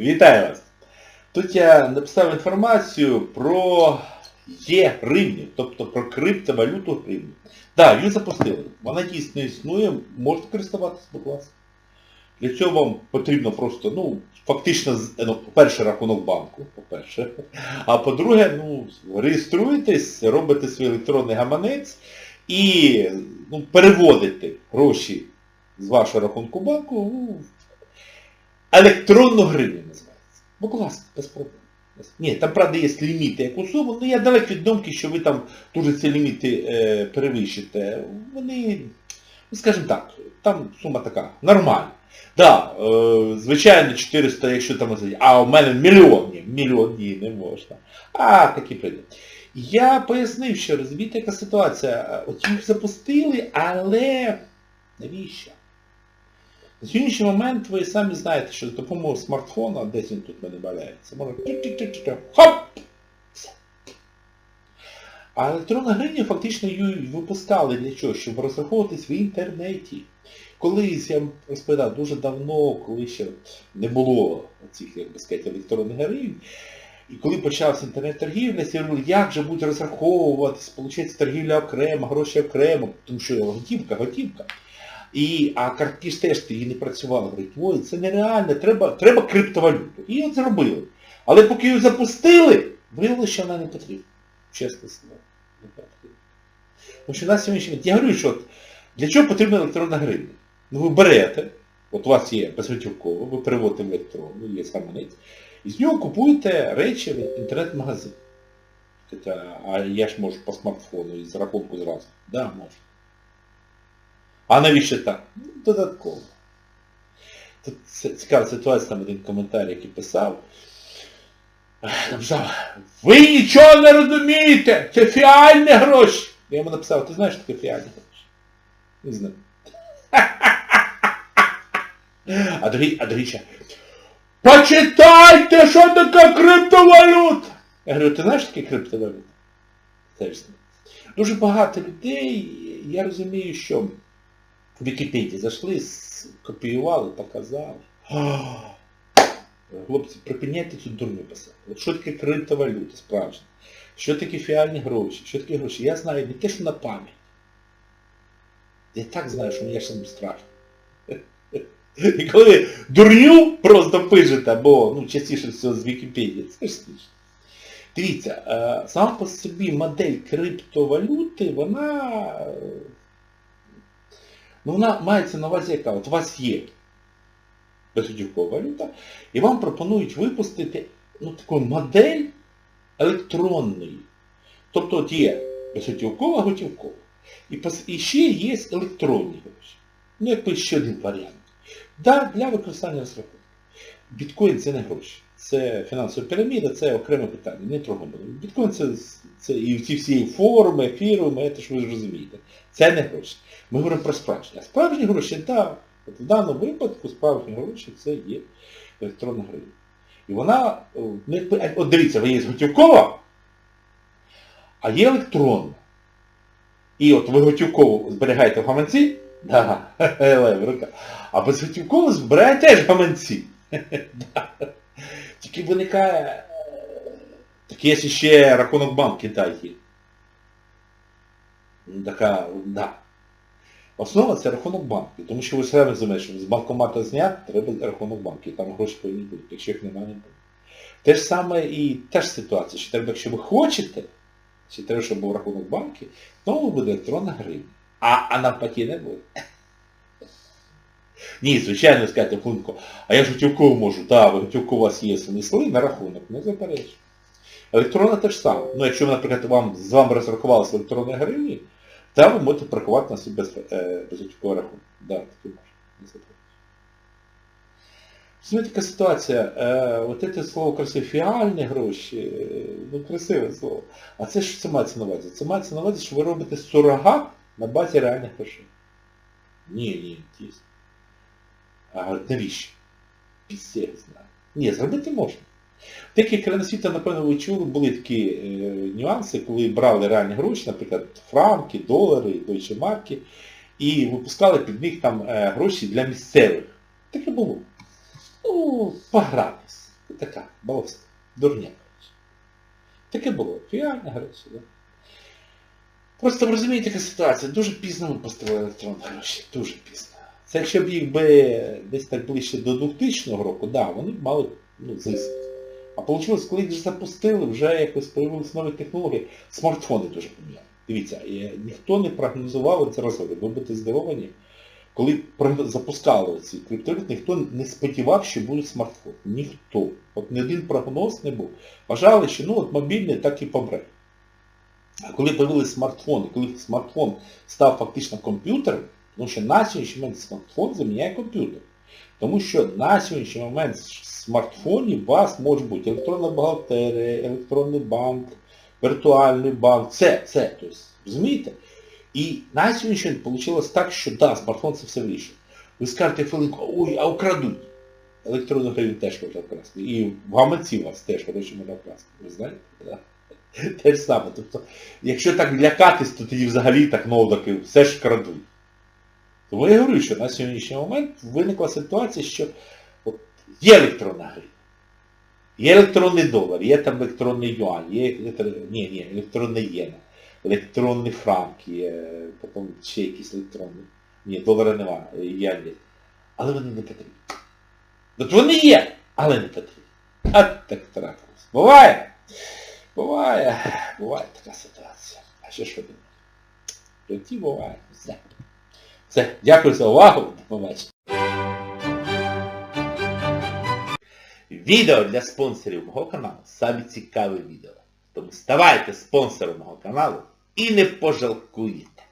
Вітаю вас! Тут я написав інформацію про є гривню, тобто про криптовалюту гривню. Так, її запустили. Вона дійсно існує, можете користуватися, будь ласка. Для цього вам потрібно просто, ну, фактично, ну, по-перше, рахунок банку, по-перше. А по-друге, ну, реєструєтесь, робите свій електронний гаманець і ну, переводите гроші з вашого рахунку банку ну, електронну гривню називається. Будь ласка, без проблем. Ні, там правда є ліміти як у суму, але я далек від думки, що ви там дуже ці ліміти е, перевищите. Вони, ну скажімо так, там сума така, нормальна. Да, е, звичайно, 400, якщо там, а у мене мільйон, ні, мільйон ні, не можна. А, такі прийде. Я пояснив, що розумієте, яка ситуація. От їх запустили, але навіщо? На сьогоднішній момент ви самі знаєте, що за допомогою смартфона, десь він тут мене валяється, можна хоп! А електронна гривня фактично її випускали для чого? Щоб розраховуватись в інтернеті. Колись, я розповідав, дуже давно, коли ще не було цих, як би сказати, електронних гривень, і коли почався інтернет-торгівля, всі говорили, як же будуть розраховуватись, виходить, торгівля окремо, гроші окремо, тому що готівка, готівка. І, а картки ж теж її не працювали. Говорить, ой, це нереально, треба, треба криптовалюту. І от зробили. Але поки її запустили, виявилося, що вона не потрібна. Чесно слово. Не потрібна. Тому що на сьогоднішній я говорю, що от, для чого потрібна електронна гривня? Ну ви берете, от у вас є безготівково, ви переводите в електронну, є гаманець, і з нього купуєте речі в інтернет-магазин. А я ж можу по смартфону і з рахунку зразу. Да, можу. А навіщо так? Додатково. Тут цікава ситуація, там один коментар, який писав. Написав, ви нічого не розумієте! Це фіальні гроші! Я йому написав, ти знаєш, що таке фіальні гроші? Не знаю. А другий, а другий ще. Почитайте, що таке криптовалюта! Я говорю, ти знаєш, таке криптовалюта? Теж знаю. Дуже багато людей, я розумію, що в Вікіпедії зайшли, скопіювали, показали. Хлопці, припиняйте цю дурню писати. Що таке криптовалюта справжня? Що таке фіальні гроші? Що таке гроші? Я знаю не те, що на пам'ять. Я так знаю, що мені цим страшно. І коли дурню просто пишете, або ну, частіше всього з Вікіпедії, це ж смішно. Дивіться, е, сама по собі модель криптовалюти, вона, е, ну, вона мається на увазі яка? От у вас є безготівкова валюта, і вам пропонують випустити ну, таку модель електронної. Тобто от є безготівкова, готівкова. І, і ще є електронні гроші. Ну, якби ще один варіант. Да, для використання розрахунку. Біткоін це не гроші. Це фінансова піраміда, це окреме питання, не трогаємо. Біткоін це, це і ці всі форми, ефіруми, це ж ви розумієте. Це не гроші. Ми говоримо про справжні. А справжні гроші, так, от в даному випадку справжні гроші це є електронна гривня. І вона, ну, от дивіться, ви є готівкова, а є електронна. І от ви готівкову зберігаєте в гаманці, да. А безготівково збираєте теж в гаманці. Тільки виникає, е, так є ще рахунок банк Китай є. Ну, Така, да. Основа це рахунок банку, тому що ви самі розумієте, щоб з банкомата зняти, треба рахунок банку, там гроші повинні бути, якщо їх немає, не буде. Те ж саме і та ж ситуація, що треба, якщо ви хочете, чи треба, щоб був рахунок банку, то буде електронна гривня. А, а навпаки не буде. Ні, звичайно, сказати рахунку, а я ж готівкову можу, так, ви готівку у вас є, внесли на рахунок, не заперечую. Електронна те ж саме. Ну, якщо, наприклад, вам, з вами розрахувалися електронні гривні, то ви можете паркувати на собі без, е, безготівковий рахунок. Да, таки можна. Не заперечую. Розумієте, така ситуація, е, от це слово красиве, фіальні гроші, е, ну красиве слово. А це що це мається на увазі? Це мається на увазі, що ви робите сурогат на базі реальних грошей. Ні, ні, дійсно. А навіщо? Пісець знає. Ні, зробити можна. В деяких країнах світу, напевно, ви чули, були такі е, нюанси, коли брали реальні гроші, наприклад, франки, долари, дойче марки, і випускали під них там е, гроші для місцевих. Таке було. Ну, погратись. така, баловство, дурня. Таке було, фіальна гроші, да? Просто розумієте, яка ситуація, дуже пізно ми поставили електронні гроші, дуже пізно. Це якщо б їх би десь так ближче до 2000 року, да, вони б мали ну, зиск. А вийшло, коли їх запустили, вже якось з'явилися нові технології, смартфони дуже поміняли. Дивіться, ніхто не прогнозував це розвиток. Ви будете здивовані. Коли запускали ці криптовалюти, ніхто не сподівав, що буде смартфон. Ніхто. От ні один прогноз не був. Вважали, що ну от мобільний так і помре. А коли з'явилися смартфони, коли смартфон став фактично комп'ютером, тому що на сьогоднішній момент смартфон заміняє комп'ютер. Тому що на сьогоднішній момент в смартфоні у вас може бути електронна бухгалтерія, електронний банк, віртуальний банк, все, все. Тобто, розумієте? І на сьогоднішній день вийшло так, що да, смартфон це все вирішує. Ви скажете хвилинку, ой, а украдуть. Електронну гривень теж можна вкрасти. І в гаманці у вас теж гроші можна вкрасти. Ви знаєте? Да. Те ж саме. Тобто, якщо так лякатись, то тоді взагалі так ноутбуки все ж крадуть. Тому я говорю, що на сьогоднішній момент виникла ситуація, що от, є електронна гривня, є електронний долар, є там електронний юань, є ні, ні, електронний єна, електронний франк, є, потім ще якісь електронні. Ні, долара нема, юань є. Але вони не потрібні. От вони є, але не потрібні. А так трапилось. Буває. Буває. Буває така ситуація. А ще що думати? Житті буває. Все. Все. Дякую за увагу. До побачення. Відео для спонсорів мого каналу саме цікаве відео. Тому ставайте спонсором мого каналу і не пожалкуєте.